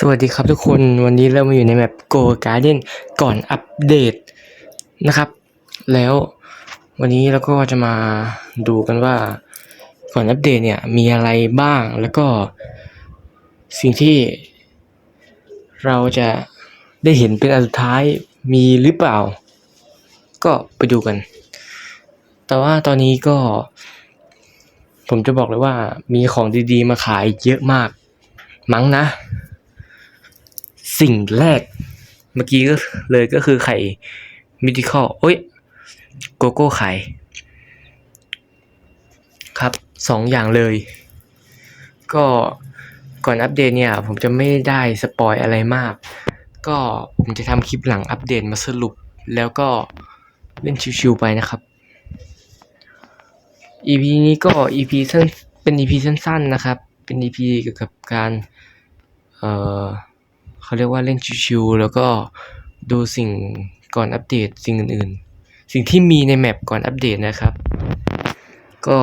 สวัสดีครับทุกคนวันนี้เรามาอยู่ในแมป Go Garden ก่อนอัปเดตนะครับ แล้ววันนี้เราก็จะมาดูกันว่าก่อนอัปเดตเนี่ยมีอะไรบ้างแล้วก็สิ่งที่เราจะได้เห็นเป็นอันสุดท้ายมีหรือเปล่า ก็ไปดูกัน แต่ว่าตอนนี้ก็ ผมจะบอกเลยว่ามีของดีๆมาขายเยอะมากมั้งนะ สิ่งแรก เมื่อกี้ก็เลยก็คือไข่มิติคอลโอ้ยโกโก้ไข่ครับสองอย่างเลย ก็ก่อนอัปเดตเนี่ย ผมจะไม่ได้สปอยอะไรมาก ก็ผมจะทำคลิปหลังอัปเดตมาสรุป แล้วก็เล่นชิวๆไปนะครับ EP นี้ก็ EP สั้นเป็น EP สั้นๆนะครับ เป็น EP เกี่ยวกับการ เอ่อ เขาเรียกว่าเล่นชิวๆแล้วก็ดูสิ่งก่อนอัปเดตสิ่งอื่นๆ สิ่งที่มีในแมปก่อนอัปเดตนะครับ ก็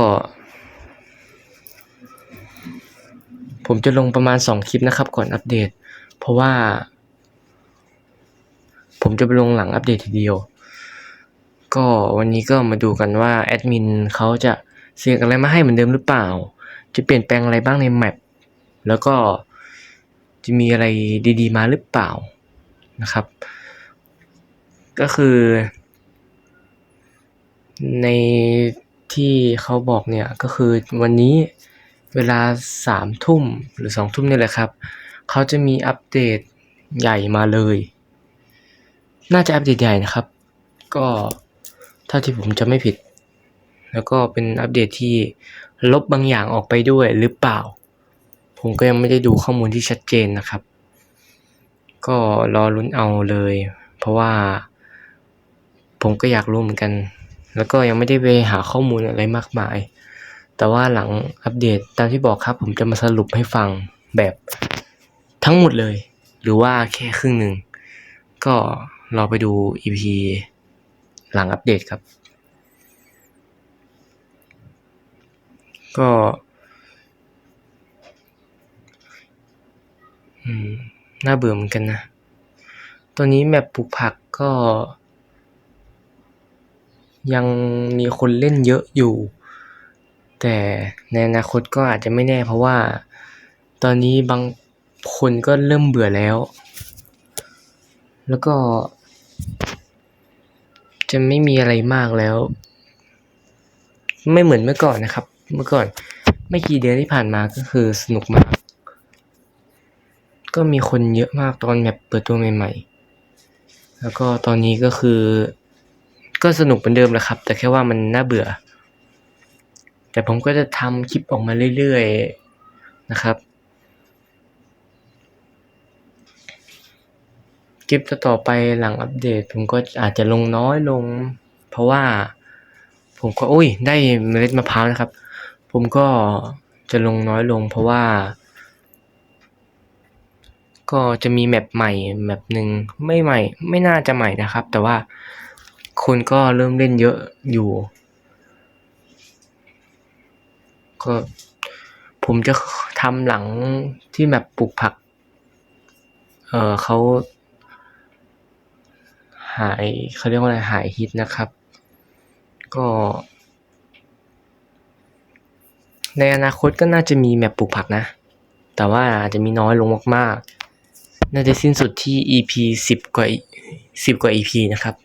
ผมจะลงประมาณ 2 คลิปนะครับก่อนอัปเดต เพราะว่า ผมจะไปลงหลังอัปเดตทีเดียว ก็วันนี้ก็มาดูกันว่าแอดมินเขาจะเสียกอะไรมาให้เหมือนเดิมหรือเปล่า จะเปลี่ยนแปลงอะไรบ้างในแมปแล้วก็ จะมีอะไรดีๆ มาหรือเปล่านะครับ ก็คือ ในที่เขาบอกเนี่ยก็คือวันนี้เวลาสามทุ่มหรือสองทุ่มนี่แหละครับ เขาจะมีอัปเดตใหญ่มาเลย น่าจะอัปเดตใหญ่นะครับ ก็เท่าที่ผมจะไม่ผิด แล้วก็เป็นอัปเดตที่ลบบางอย่างออกไปด้วยหรือเปล่า ผมก็ยังไม่ได้ดูข้อมูลที่ชัดเจนนะครับ ก็รอลุ้นเอาเลย เพราะว่าผมก็อยากรู้เหมือนกัน แล้วก็ยังไม่ได้ไปหาข้อมูลอะไรมากมาย แต่ว่าหลังอัปเดตตามที่บอกครับ ผมจะมาสรุปให้ฟังแบบทั้งหมดเลย หรือว่าแค่ครึ่งหนึ่ง ก็รอไปดู EP หลังอัปเดตครับ ก็ อืม น่าเบื่อเหมือนกันนะตอนนี้แมปปลูกผักก็ ยังมีคนเล่นเยอะอยู่ แต่ในอนาคตก็อาจจะไม่แน่เพราะว่า ตอนนี้บางคนก็เริ่มเบื่อแล้ว แล้วก็ จะไม่มีอะไรมากแล้ว ไม่เหมือนเมื่อก่อนนะครับ เมื่อก่อนไม่กี่เดือนที่ผ่านมาก็คือสนุกมาก ก็มีคนเยอะมากตอนแมปเปิดตัวใหม่ ๆ แล้วก็ตอนนี้ก็คือ ก็สนุกเหมือนเดิมแหละครับ แต่แค่ว่ามันน่าเบื่อ แต่ผมก็จะทำคลิปออกมาเรื่อยๆนะครับคลิปต่อไปหลังอัปเดต ผมก็อาจจะลงน้อยลง เพราะว่า ผมก็อุ้ย ได้เมล็ดมะพร้าวนะครับ ผมก็จะลงน้อยลง เพราะว่า ก็จะมีแมปใหม่แมปหนึ่งไม่ใหม่ ไม่น่าจะใหม่นะครับ แต่ว่าคนก็เริ่มเล่นเยอะอยู่ ก็ผมจะทำหลังที่แมปปลูกผัก เออเขาหายเขาเรียกว่าอะไรหายฮิตนะครับ ก็ ในอนาคตก็น่าจะมีแมปปลูกผักนะ แต่ว่าอาจจะมีน้อยลงมากๆ น่าจะสิ้นสุดที่ EP สิบกว่าสิบกว่า EP นะครับ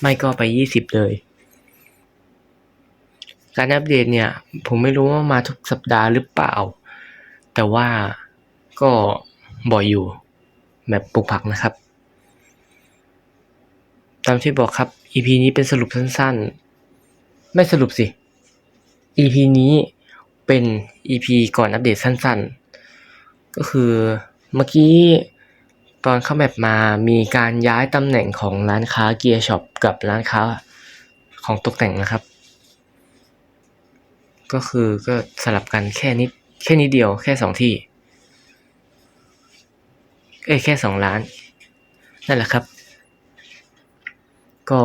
ไม่ก็ไปยี่สิบเลย การอัปเดตเนี่ย ผมไม่รู้ว่ามาทุกสัปดาห์หรือเปล่า แต่ว่าก็บ่อยอยู่แบบปลูกผักนะครับ ตามที่บอกครับ EP นี้เป็นสรุปสั้นๆ ไม่สรุปสิ EP นี้เป็น EP ก่อนอัปเดตสั้นๆ ก็คือเมื่อกี้ ตอนเข้าแมปมามีการย้ายตำแหน่งของร้านค้าเกียร์ช็อปกับร้านค้าของตกแต่งนะครับ ก็คือก็สลับกันแค่นิดแค่นิดเดียวแค่สองที่ เอ้ยแค่สองล้าน นั่นแหละครับ ก็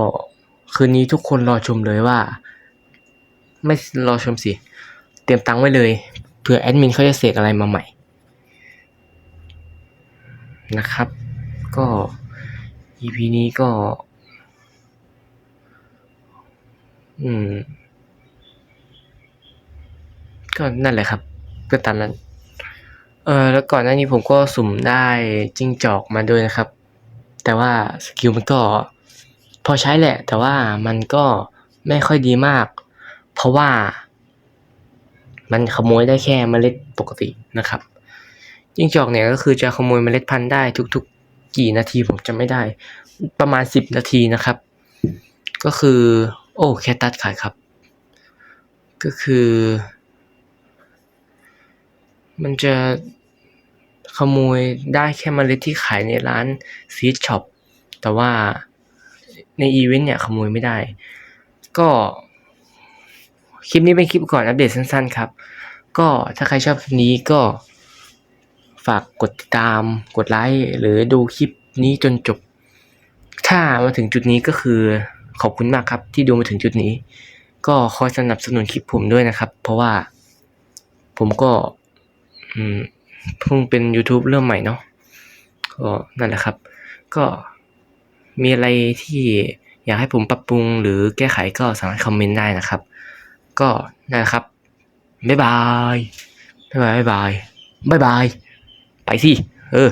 คืนนี้ทุกคนรอชมเลยว่า ไม่รอชมสิ เตรียมตังค์ไว้เลยเผื่อแอดมินเขาจะเสกอะไรมาใหม่ นะครับ ก็ EP นี้ก็ อืม ก็นั่นแหละครับก็ตามนั้น เออแล้วก่อนหน้านี้ผมก็สุ่มได้จิ้งจอกมาด้วยนะครับ แต่ว่าสกิลมันก็ พอใช้แหละ แต่ว่ามันก็ไม่ค่อยดีมาก เพราะว่า มันขโมยได้แค่เมล็ดปกตินะครับ จิ้งจอกเนี่ยก็คือจะขโมยเมล็ดพันธุ์ได้ทุกๆ กี่นาทีผมจำไม่ได้ ประมาณสิบนาทีนะครับ ก็คือ โอ้แคตัสขายครับ ก็คือ มันจะขโมยได้แค่เมล็ดที่ขายในร้านซีดช็อปแต่ว่าในอีเวนต์เนี่ยขโมยไม่ได้ ก็คลิปนี้เป็นคลิปก่อนอัปเดตสั้นๆครับ ก็ถ้าใครชอบคลิปนี้ก็ ฝากกดติดตาม กดไลค์ หรือดูคลิปนี้จนจบ ถ้ามาถึงจุดนี้ก็คือขอบคุณมากครับ ที่ดูมาถึงจุดนี้ ก็คอยสนับสนุนคลิปผมด้วยนะครับ เพราะว่าผมก็เพิ่งเป็น YouTube เริ่มใหม่เนาะก็นั่นแหละครับ ก็มีอะไรที่อยากให้ผมปรับปรุงหรือแก้ไขก็สามารถคอมเมนต์ได้นะครับ ก็นั่นแหละครับ บ๊ายบาย บ๊ายบาย บ๊ายบาย บ๊ายบาย สิ เออ